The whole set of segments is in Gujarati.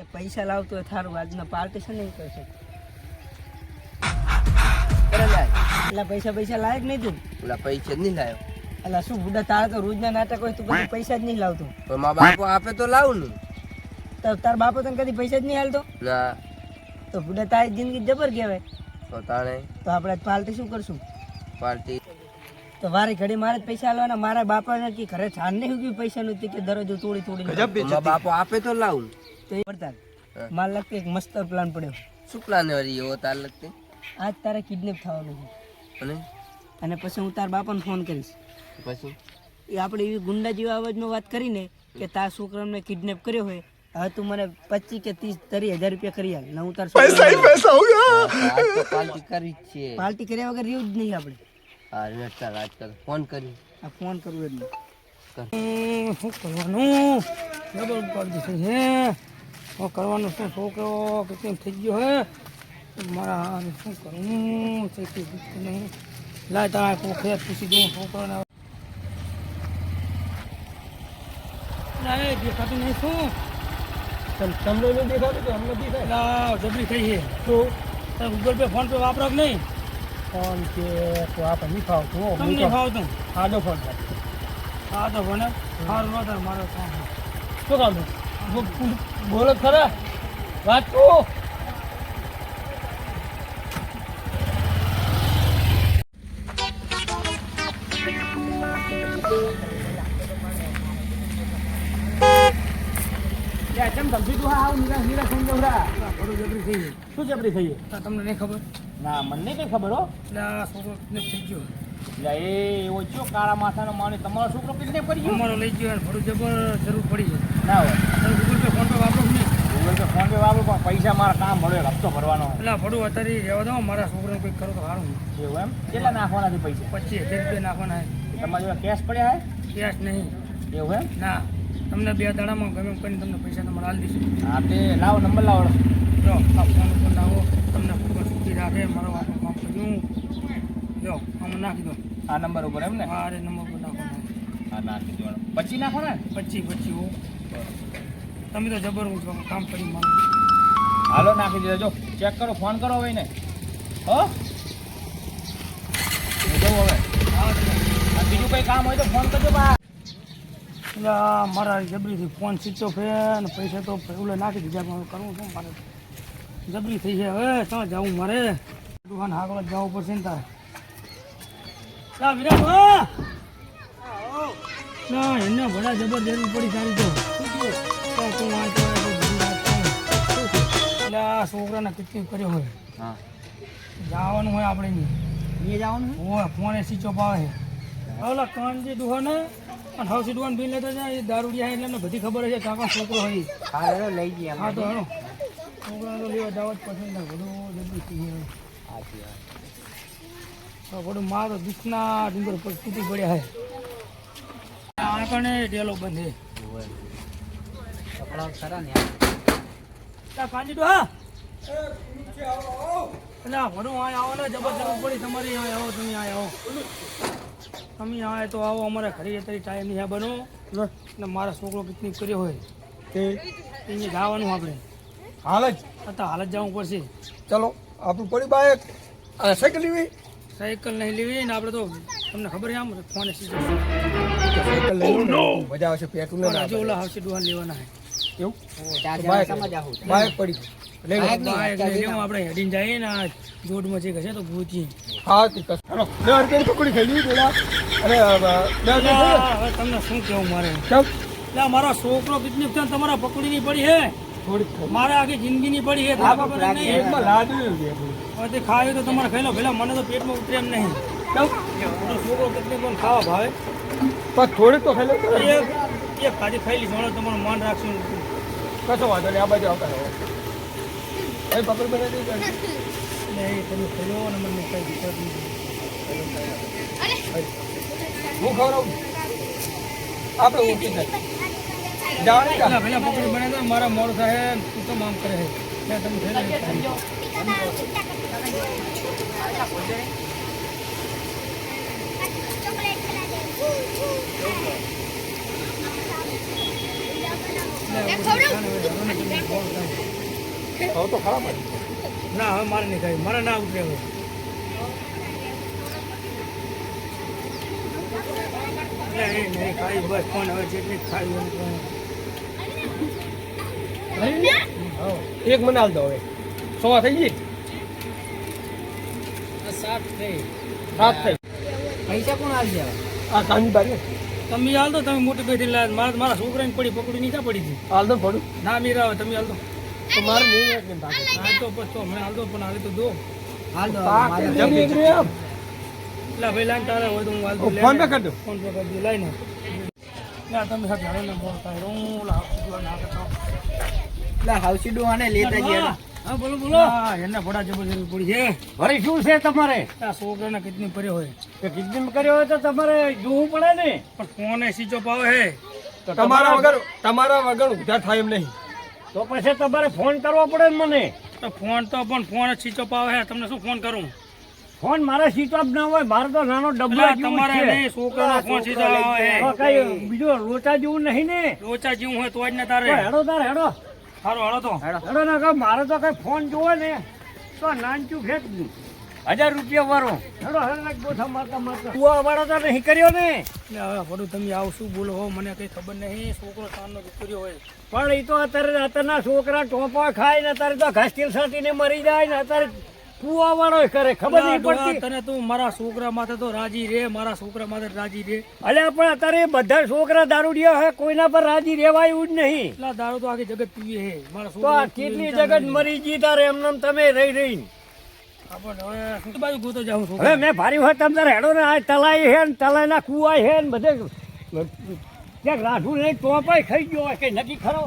એ પૈસા લાવતો હોય થારું આજનો પાર્ટીશન નહીં કરશે એટલે પૈસા પૈસા લાયક નહીં તું. ઓલા પૈસા જ નહીં લાવ્યો એટલે શું બુડા તારા તો રોજના નાટક હોય તું કદી પૈસા જ નહીં લાવતો. પણ મારા બાપો આપે તો લાવું ને. તો તાર બાપો તને કદી પૈસા જ નહીં હાલતો ના તો બુડા તારી જિંદગી જબર કહેવાય. તો તાણે તો આપણે પાર્ટી શું કરશું? પાર્ટી તો વારે ઘડી મારે જ પૈસા હાલવાના મારા બાપાને કે ઘરે છાન નહીં ઉગ્યું પૈસા નું કે દરરોજ તોડી તોડી બાપો આપે તો લાવું તો એ પડતા માર લાગતું એક મસ્ત પ્લાન પડ્યો. શું પ્લાન હરી એવો તાર લગતી? આજ તારે કિડનેપ થવાનું છે. અને? અને પછી હું તાર બાપાને ફોન કરીશ. પછી? એ આપણે એવી ગુંડા જેવા અવાજમાં વાત કરીને કે તારા છોકરાને કિડનેપ કર્યો હોય હવે તું મને પચીસ કે ત્રીસ ત્રીસ હજાર રૂપિયા કરી આલ. હું તાર પૈસા આજ તો પાર્ટી કરી છે. પાર્ટી કર્યા વગર રહ્યું જ નહીં આપણે. હા રેટ તાર આજ કર. ફોન કરી. આ ફોન કરું એટલે. કર. શું કરવાનું? ડબલ પાર્ટી છે શું કરવાનું શું છોકરો કેમ થઈ ગયો હે? મારા શું કરવું થઈ નહીં. લાય તારા કોખે પૂછી દઉં છોકરોને દેખાતું નહીં શું? તમને નહીં દેખાતું કે અમને દેખાય? જબરી થઈ છે. તો ગૂગલ પે ફોન પે વાપરો કે નહીં? ફોન કે તો આપણે નહીં ફાવતું તમને ફાવતું? આજો ફોન હા? તો ભણે સારું મારો કામ શું કામ બોલો ખરા? વાંચો તો શું જબરી થઈ તમને નહીં ખબર? ના મને કઈ ખબર હો. છોકરો થઈ ગયો. એટલે એ એવો જો કાળા માથાનો માણસ તમારો છોકરો ગયો? અમારો લઈ ગયો થોડું જબર જરૂર પડી છે ના હોય. ગૂગલ પે ફોન પે વાપરો નહીં? ગૂગલ પે ફોન પે વાપરો પણ પૈસા મારા કામ મળ્યો હપ્તો ભરવાનો એટલે ભડું અત્યારે રહેવા દો મારા છોકરાને કંઈક કરો તો સારું. એવું એમ? કેટલા નાખવાના છે પૈસા? પચીસ હજાર રૂપિયા નાખવાના તમારા જોડે કેશ પડ્યા કેશ નહીં. એવું એમ? ના. તમને બે દાડામાં ગમે એમ કરીને તમને પૈસા તમારે હાલ દઈશું. હા તે લાવો નંબર લાવો. જો આ ફોન ઉપર લાવો તમને ખૂબ સુખી રાખે મારો વાતો કામ કર્યું જો આમાં નાખી દો. આ નંબર ઉપર એમ ને? આ રે નંબર ઉપર નાખવાનો હા નાખી દો પછી નાખો ને? પછી પછી હો. તમે તો જબર કામ કરી મારો. હાલો નાખી દેજો ચેક કરો ફોન કરો હવે ને હો? હું જવું હવે. હા બીજું કઈ કામ હોય તો ફોન કરજો બા. એટલે આ મારા જબરીથી ફોન સીધો અને પૈસા તો ઓલે નાખી દીધા પણ કરવું શું મારે? જબરી થઈ છે. હવે ક્યાં જવું મારે. દુકાન આગળ જવું પડશે ને તારે. ચા વિરા હા. ના એને ભલા જબર જરૂર પડી સારી તો. તો આ તો આ તો બધી વાત કરે. એટલે આ છોકરાને કિડનેપ કર્યો હોય હા. જવાનું હોય આપણે નહીં એ જવાનું હોય? ફોને સ્વિચ ઓફ આવે. છે ઓલા કાનજી દુહાને અને હવસી દુહાન બિલ લેતા જાય એ દારૂડિયા એટલે એમને બધી ખબર છે કાકા છોકરો હોય હા લઈ ગયા હા તો હેલો. છોકરાને તો લેવા દાવત ને બધું જલ્દી થઈ બધું મારો દુઃખના ડુંગર પર તૂટી પડ્યા હે. આ કણે ડેલો બંધ. કપડા ખરા ને તા કાંજી ડોહા એટલે આ આવો ને જબર જરૂર પડી તમારી આ આવો તમે આ આવો. તમે આ તો આવો અમારે ઘરે અત્યારે ટાઈમ નહીં બનો. ને મારા છોકરો પિકનિક કર્યો હોય. તે? અહીંયા જવાનું આપણે. હાલ જ. અત્યારે હાલ જ જવું પડશે. ચલો આપણું પડી અને સાયકલ લેવી સાયકલ નહીં લેવી ને આપણે તો તમને ખબર છે આમ ફોન સીધો સાયકલ લઈ મજા આવશે પેટ્રોલ ના હજુ ઓલા હાવસી ડુહાન લેવાના હે એવું? બાઈક પડી. આપણે હેડીને જઈએ ને જોડમાં જે તો ભૂતી. હા પકોડી પેલા. તમને શું કેવું મારે? કેમ? મારો છોકરો કિડનેપ થયો ને તમારા પકડીની પડી હે મારા આખી જિંદગીની પડી હે નહીં. હતી. હવે તે તમારે ખાઈ લો પેલા મને તો પેટમાં ઉતરે એમ નહીં. છોકરો કેટલી પણ ખાવા ભાવે? પણ થોડીક તો ખાઈ લો. એક ખાધી ખાઈ હવે તમારું માન રાખશું. કશો વાંધો નહીં આ બાજુ આવતા રહો. ભાઈ પકડ બનાવી એ તમે ખાઈ લો અને મને કઈ દિક્કત નહીં. હું ખવડાવું આપણે ઉઠી જાય. કા. પેલા પેલા પકડી બને તો મારા મોડ સાહેબ તું તો મામ કરે. છે હવે તો ખરાબ ના હવે મારે નહીં ખાવી મારે ના ઉતરે હવે નહીં નહીં ખાઈ બસ ફોન હવે જેટલી ખાઈ એક મને હાલ દો હવે. સો થઈ ગઈ? સાત થઈ. સાત થઈ. પૈસા કોણ આવશે આ તાની બારી તમે હાલ દો તમે મોટી કઈ લાવ મારા મારા છોકરાને પડી પકડી નહીં ક્યાં પડી હતી. હાલ દો પડું ના મીરા આવે તમે હાલ દો. તો મારે નહીં એક બાકી. હાલ તો પછી તો હમણાં હાલ દો પણ હાલે તો દો. પાક જમી એક મિનિટ આમ. લા ભાઈ લાઈન તારે હોય તો હું હાલ દો ફોન પે કર દો. ફોન પે કર દો લાઈને ના. તમે સાથે હાલે ને બોલતા હું લા આપું ના કરતા હા બોલો બોલો. હા એને જબરજસ્ત પડી છે. વળી શું છે તમારે? આ છોકરાને કેટલી પર્યો હોય. કે કિડનેપ કર્યો હોય તો તમારે જોવું પડે ને. પણ ફોન સીચો પાવે હે. તો તમારા વગર તમારા વગર થાય એમ નહીં. તો પછી તમારે ફોન કરવો પડે ને મને. તો ફોન તો પણ ફોન સ્વિચ ઓફ આવે હે. તમને શું ફોન કરું? ફોન મારે સ્વિચ ઓફ ના હોય મારે તો નાનો ડબ્બો તમારે નહીં છોકરાનો ફોન સ્વિચ ઓફ આવે હે. કઈ બીજું લોચા જેવું નહીં ને. રોચા જેવું હોય તો જ ને તારે. હેડો તાર હેડો. સારું હાલો તો. હેડો. ના કહો મારે તો કઈ ફોન જોવે ને તો નાનચું ફેંક દઉં હજાર રૂપિયા વાળો. હેડો હેડો ના ગોઠા મારતા મારતા. કુવા વાળો તો નહીં કર્યો ને? હવે બધું તમે આવું શું બોલો હો મને કઈ ખબર નહીં છોકરો સામનો દીકરીઓ હોય. પણ એ તો અત્યારે અત્યારના છોકરા ટોપા ખાય ને અત્યારે તો ઘાસતીલ સાટીને મરી જાય ને અત્યારે કુવા વાળો કરે ખબર નહીં પડતી. તને તું મારા છોકરા માથે તો રાજી રે મારા છોકરા માથે રાજી રે. અલ્યા પણ અત્યારે બધા છોકરા દારૂડિયા હે કોઈના પર રાજી રેવાયું જ નહીં. એટલા દારૂ તો આખી જગત પીવે હે મારા તો છોકરા કેટલી જગત મરી ગઈ તારે એમને તમે રહી રહી હવે મેં ભારી હોય તમે તારે હેડો ને આ તલાઈ હે ને તલાઈના કુવા હે ને બધે ક્યાંક રાઠું નહીં ટોપાય ખાઈ ગયો હોય કઈ નક્કી ખરો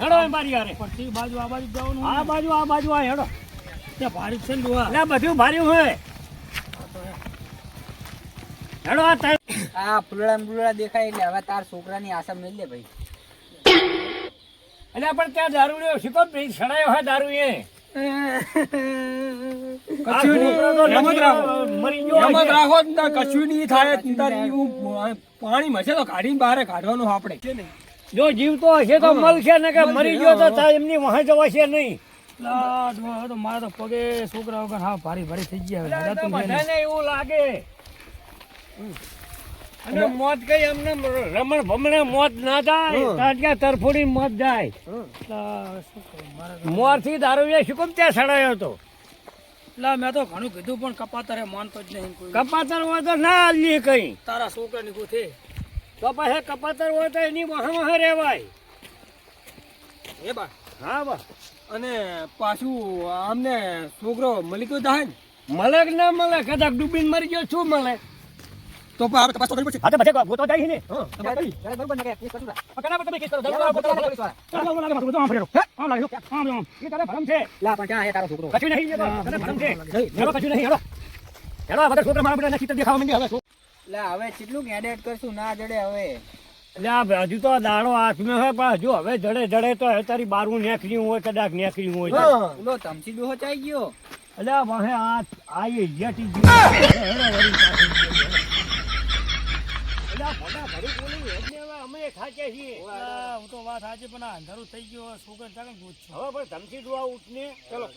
હેડો મારી હારે. પછી બાજુ આ બાજુ જવાનું. આ બાજુ આ બાજુ આ હેડો. ત્યાં ભારી છે ને એટલે બધું ભાર્યું હોય. હેડો આ તાર આ ફૂલડા ફૂલડા દેખાય એટલે હવે તાર છોકરાની આશા મેળ લે ભાઈ. એટલે પણ ત્યાં દારૂ લ્યો શીખો ભાઈ સડાયો હોય દારૂ એ. આ કશું નહીં. છોકરો તો પાણી કાઢીને બહાર કાઢવાનું આપણે. જો જીવતો હશે તો મળશે ને કે મરી ગયો તો એમની વહાં જવાશે નહીં. મારા તો પગે છોકરા વગર હા ભારી ભારી થઈ ગયા એવું લાગે અને મોત કઈ અમને રમણ ભમણે મોત ના. ત્યાં ત્યાં તરફોડી મોત જાય લા, હવે શું કરું મારા તો- મોરથી દારૂ શું ત્યાં સડાયો હતો એટલે મેં તો ઘણું કીધું પણ કપાતરે માનતો જ નહીં કપાતર હોય તો ના હાલીએ કઈ તારા છોકરાની ગોથે તો પાસે કપાતર હોય તો એની વહાં વહાં રહેવાય એ બા હા બા અને પાછું આમને છોકરો મળી તો થાય ને. મળે કે ના મળે કદાચ ડૂબીને મરી ગયો શું મળે? તો પણ તપાસ તો કરવી પડશે. હા તો પછી ગોતો જાય ને. હા, કરી. બરોબર ને કે કેસ કરું. પકડા તમે કેસ કરો. પોલીસવાળા. ચાલો, બધું આમ ફેરો. આમ લાગે, આમ આમ. એ તારે ભરમ છે. લા પણ ક્યાં હે તારો છોકરો? કશું નહીં તો તને ભરમ છે. હેલો કશું નહીં હેલો. હેલો આ બધા છોકરા મારા બધા ચિત્ર દેખાવા માંડ્યા હવે લા હવે કેટલું એડિટ કરશું? ના જડે હવે. એટલે આ હજુ તો દાડો હાથમાં હોય પણ હજુ હવે જડે જડે તો હવે તારી બારું નેકર્યું હોય કદાચ નેકર્યું હોય. ઓલો તમસી ડોહો ચાઈ ગયો? એટલે વહે હાથ આઈ યટી ગયો. બોલી અમે ખાચે છીએ. હું તો વાત સાચી પણ અંધારું થઈ ગયો સુગર ચાલે હવે પણ ધમકી દુઆ ઉઠને. ચલો.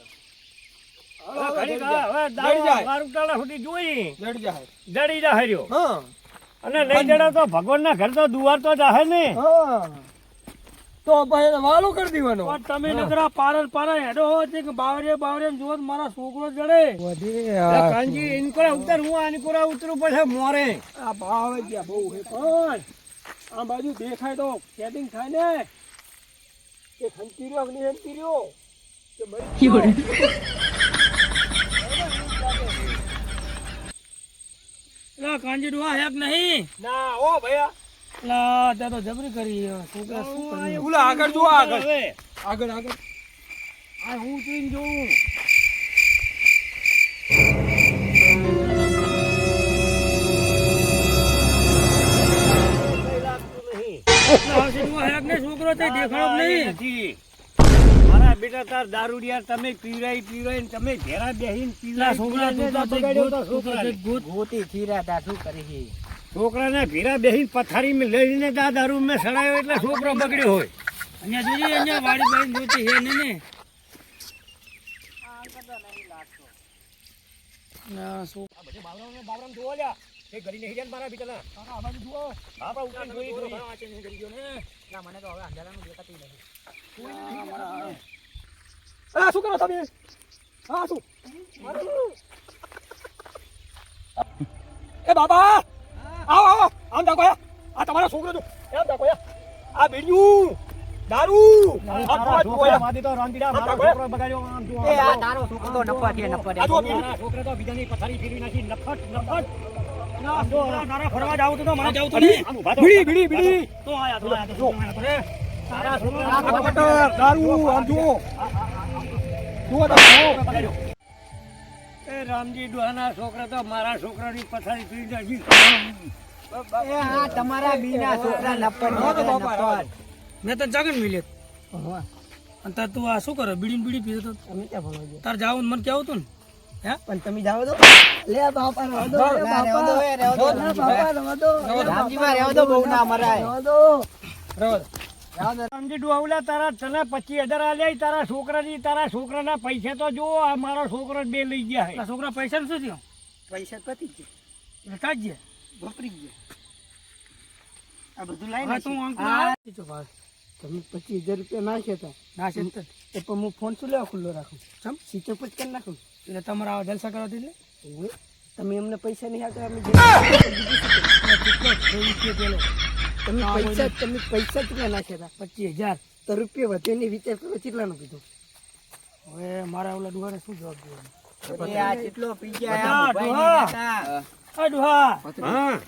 હવે જાય. દારૂ ટાળા સુધી જોઈ. જડી જાય. જડી જાય હર્યો. હા. અને નહીં જડે તો ભગવાનના ઘર તો દુવાર તો જાહે ને. તો પછી વાલો કરી દેવાનો. પણ તમે નકરા પારલ પારલ હેડો હો છે કે બાવરે બાવરે જુઓ મારા છોકરો જડે એટલે કાનજી ઇનકોરા ઉતર હું આનકોરા ઉતરું પછી મોરે. આ ભાવ ગયા બહુ હે પણ. આ બાજુ દેખાય તો સેટિંગ થાય ને. કે ખંતી રહ્યો કે નહીં રહ્યો કે મરી લા કાંજી ડુઆ હેક નહીં. ના ઓ ભૈયા. લા તે તો જબરી કરી છોકરા શું કરી ઓલા આગળ જો આગળ. આગળ આગળ. આ હું જોઈને જોઉં. છોકરો તે દેખાડો નહીં. બેટા તાર દારૂડિયા તમે પીવડાઈ પીવડાઈ તમે ઘેરા બેહીને લા, છોકરા. ગોત ખીરા તા શું કરે છોકરાને ભીરા બેહીને પથારી લઈને દા દારૂ મેં સડાયો એટલે છોકરો બગડ્યો હોય. અહીંયા જોજે અહીંયા વાડી બાડી જોતી હે ને ને. ના શું? બાવરામ બાવરામ જોવો લ્યા. એ ઘડી નહીં જાય મારા ભીતરના. આ બાજુ જુઓ હા બા ઉપર જોઈ જોઈ. ના. મને તો હવે અંધારાનું દેખાતી નથી. આ શું કરો તમે હા શું એ બાબા આવો આવો આમ દાખો આ તમારો છોકરો જો એમ દાખો આ બીડિયું દારૂ દારૂ આમ જુઓ. જુઓ તો તારા જાવું તું જાવું આ કટર, દારૂ આમ જુઓ. જુઓ તમે જુઓ. બગાડ્યો. એ રામજી ડોહાના છોકરા તો મારા છોકરાની પથારી ફેરવી નાખી. એ આ તમારા બીના છોકરા નફા હા, તો બાપા, મેં તને જાગન મિલે અને તાર તું આ શું કરે? બીડી બીડી પીતો તમે ક્યાં તાર જાવું મન કેવું તું ને. હે? પણ તમે જાઓ તો. લે બાપા દો. દો દો. બાપા દો. દો બહુ ના મરાય. દો દો. તારા તને પચીસ હજાર આલ્યા તારા છોકરાની તારા છોકરાના પૈસા તો જો આ મારો છોકરો બે લઈ ગયા છોકરા પૈસા શું થયો? પૈસા પતી જ એટલે કાઢ જે વપરી ગયા. આ બધું હા તું અંકલ હા. આ તો ભાઈ તમે પચીસ હજાર રૂપિયા નાખ્યા હતા. ના એ પણ હું ફોન શું લેવા ખુલ્લો રાખું? ચમ? ઓફ કરી નાખું. એટલે તમારા આવા જલસા કરવા એટલે તમે અમને પૈસા નહીં આપતા અમે પેલો. તમે પૈસા તમે પૈસા કેટલા નાખ્યા હતા પચીસ હજાર. તો રૂપિયા વધે ને વિચાર કરો કેટલાનું કીધું? હવે મારા ઓલા ડુહાને શું જવાબ દેવાનો? આ કેટલો પી બધા ડોહા. આ ડુહા હા.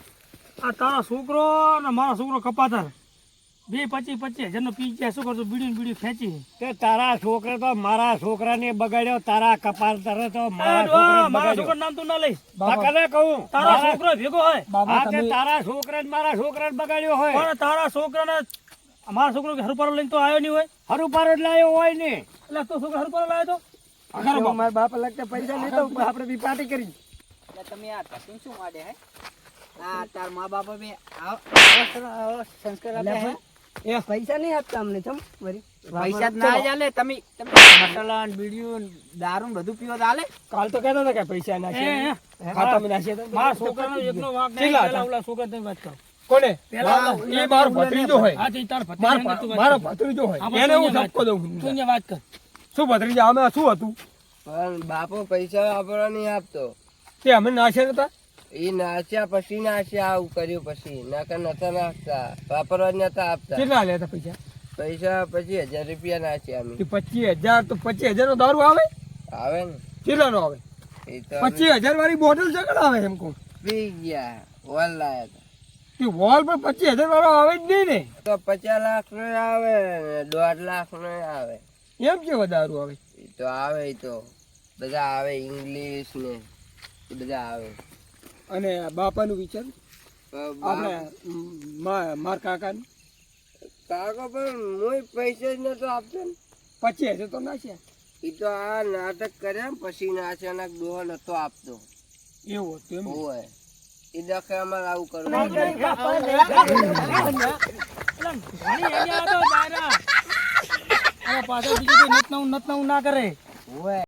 આ તારો છોકરો ને મારો છોકરો કપાતર. બે પચીસ પચીસ હજાર નો પી ગયા શું કરતો બીડી બીડી ખેંચી તે તારા છોકરા તો મારા છોકરાને બગાડ્યો તારા કપાળ તારે તો મારા છોકરાનું નામ તું ના લઈ કાકાને કહું તારા છોકરો ભેગો હોય. હા તે તારા છોકરાને મારા છોકરાને બગાડ્યો હોય. પણ તારા છોકરાને મારા છોકરો હરુપારો લઈને તો આવ્યો નહીં હોય? હરુપારો જ લાયો હોય ને. એટલે તો છોકરો હરુપારો લાવ્યો તો? મારા બાપ લગતા પૈસા લેતો આપણે બી પાર્ટી કરી. તમે આ કટિંગ શું વાડે હે? આ તાર મા બાપ બે આવા સંસ્કાર આપ્યા હે? એ પૈસા નહીં આપતા અમને ચમ વરી. પૈસા જ ના ચાલે તમે તમે મસાલા ને બીડીઓ દારૂ બધું પીવો તો કાલ તો કહેતા હતા કે પૈસા એ, નાખ્યા એ, ખાતામાં નાખ્યા હતા. મારા છોકરાનો એકનો વાંક નહીં પેલા ઓલા છોકરા તમે વાત કરો. કોને? પેલા એ મારો ભત્રીજો હોય. હા તે તાર ભત્રીજો મારો તું. ભત્રીજો હોય. એને હું ઠપકો દઉં તું ને વાત કર. શું ભત્રીજા અમે શું હતું? પણ બાપો પૈસા વાપરવા નહીં આપતો. તે અમે નાખ્યા નતા? એ નાચ્યા પછી નાચ્યા આવું કર્યું પછી. નકર નતા નાખતા વાપરવા નતા આપતા. કેટલા લેતા પૈસા? પૈસા પછી હજાર રૂપિયા નાચ્યા અમે. પચીસ હજાર તો પચીસ હજાર નો દારૂ આવે? આવે ને. કેટલા નો આવે? એ તો પચીસ હજાર વાળી બોટલ છે કેટલા આવે એમ કહું. પી ગયા. વોલ લાયા હતા. તે વોલ પર પચીસ હજાર વાળો આવે જ નહીં ને. તો પચાસ લાખ નો આવે ને દોઢ લાખ નો આવે. એમ કેવો દારૂ આવે? એ તો આવે તો. બધા આવે ઇંગ્લિશ ને. એ બધા આવે. અને બાપાનું વિચાર. પણ આપણે માર કાકાનું. કાકો પણ મોય પૈસા જ નતો આપતો ને. પછી હશે તો નાખ્યા એ તો આ નાટક કર્યા ને પછી અને ડોહો નતો આપતો. એવું હતું એમ હોય એ દખે અમારે આવું કરવું પાછળ બીજું નતનવું નતનવું ના કરે. ઓય.